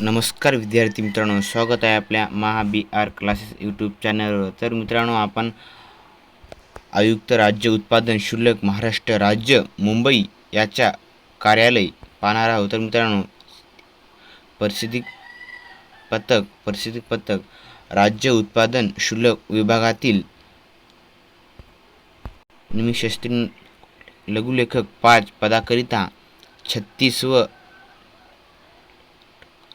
नमस्कार विद्यार्थी मित्रांनो स्वागत आहे आपल्या Maha B R classes YouTube चॅनलवर तर मित्रांनो आपण आयुक्त राज्य उत्पादन शुल्क महाराष्ट्र राज्य मुंबई याच्या कार्यालय पाहणार आहोत. तर मित्रांनो परिस्थिती पथक परिस्थिती पथक राज्य उत्पादन शुल्क विभागातील निमिषस्त्री लघुलेखक पाच पदाकरिता छत्तीस व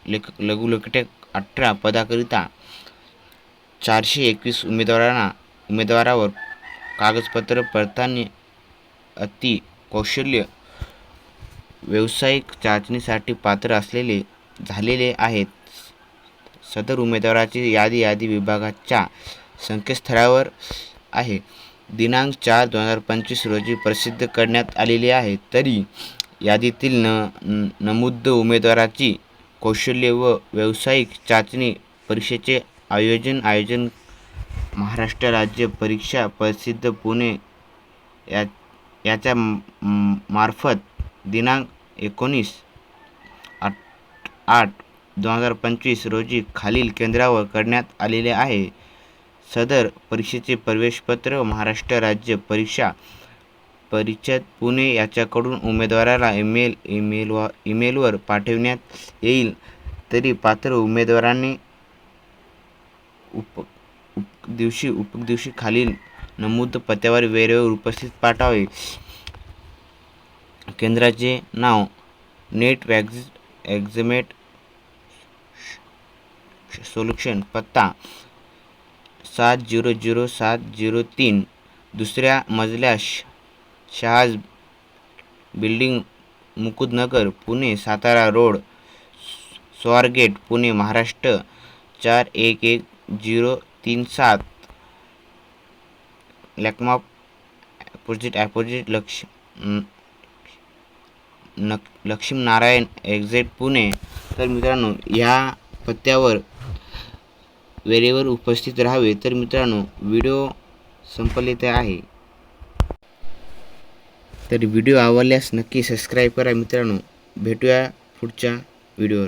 लेख लघुलेखक अठरा पदाकरिता चारशे एकवीस उमेदवारांना उमेदवारावर कागदपत्र पडताळणी अति कौशल्य व्यावसायिक चाचणीसाठी पात्र असलेले झालेले आहेत. सदर उमेदवाराची यादी यादी विभागाच्या संकेतस्थळावर आहे. दिनांक चार दोन हजार पंचवीस रोजी प्रसिद्ध करण्यात आलेली आहे. तरी यादीतील न नमूद उमेदवाराची कौशल्य व व्यावसायिक चाचणी परीक्षेचे आयोजन आयोजन महाराष्ट्र राज्य परीक्षा प्रसिद्ध पुणे या याच्या मार्फत दिनांक एकोणीस आठ आठ दोन हजार पंचवीस रोजी खालील केंद्रावर करण्यात आलेले आहे. सदर परीक्षेचे प्रवेशपत्र महाराष्ट्र राज्य परीक्षा परिषद पुणे याच्याकडून उमेदवाराला ईमेल ईमेलवर ईमेलवर पाठविण्यात येईल. तरी पात्र उमेदवारांनी उप उप दिवशी उप दिवशी खालील नमूद पत्त्यावर वेळेवर उपस्थित पाठवावे. केंद्राचे नाव नेट वॅक्झ एक्झमेट सोल्युशन पत्ता सात झिरो झिरो सात झिरो तीन दुसऱ्या मजल्याश शहाज बिल्डिंग मुकुदनगर पुणे सातारा रोड स्वारगेट पुणे महाराष्ट्र चार एक एक झिरो तीन सात. लॅकमा अपोजिट ॲपोजिट लक्ष न लक्ष्मीनारायण एक्झेट पुणे. तर मित्रांनो ह्या पत्त्यावर वेळेवर उपस्थित राहावे. तर मित्रांनो व्हिडिओ संपलेले आहे. तर व्हिडिओ आवडल्यास नक्की सबस्क्राईब करा मित्रांनो. भेटूया पुढच्या व्हिडिओवर